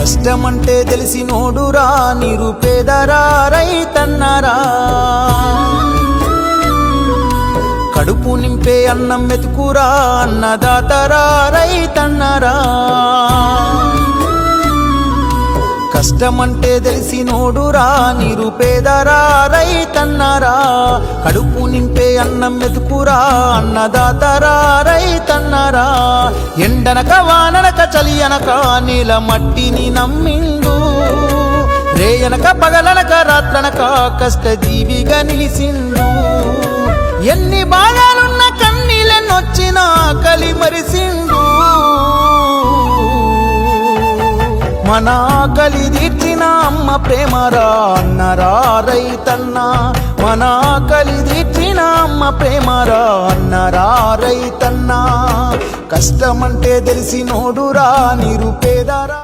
కష్టమంటే తెలిసి నోడురా నిరుపేదరా రైతన్నరా. కడుపు నింపే అన్నం మెతుకురా అన్నదాతరా రైతన్నరా. కష్టమంటే తెలిసి నోడురా నిరుపేదరా రైతన్నరా. కడుపు నింపే అన్నం మెతుకురా అన్నదాతరా రైతన్నరా. ఎండనక వాననక చలి అనక నీల మట్టిని నమ్మిండు. రేయనక పగలనక రాత్రనక కష్టజీవిగా నిలిసిండు. ఎన్ని బాధలున్న కన్నీళ్ళనొచ్చినా కలి మరిసిండు. మన కలి తీర్చిన అమ్మ ప్రేమరా అన్నరా రైతన్నా. మన కలి తీర్చిన అమ్మ ప్రేమరా అన్నరా రైతన్నా. కష్టమంటే తెలిసి నోడురా నిరుపేదరా.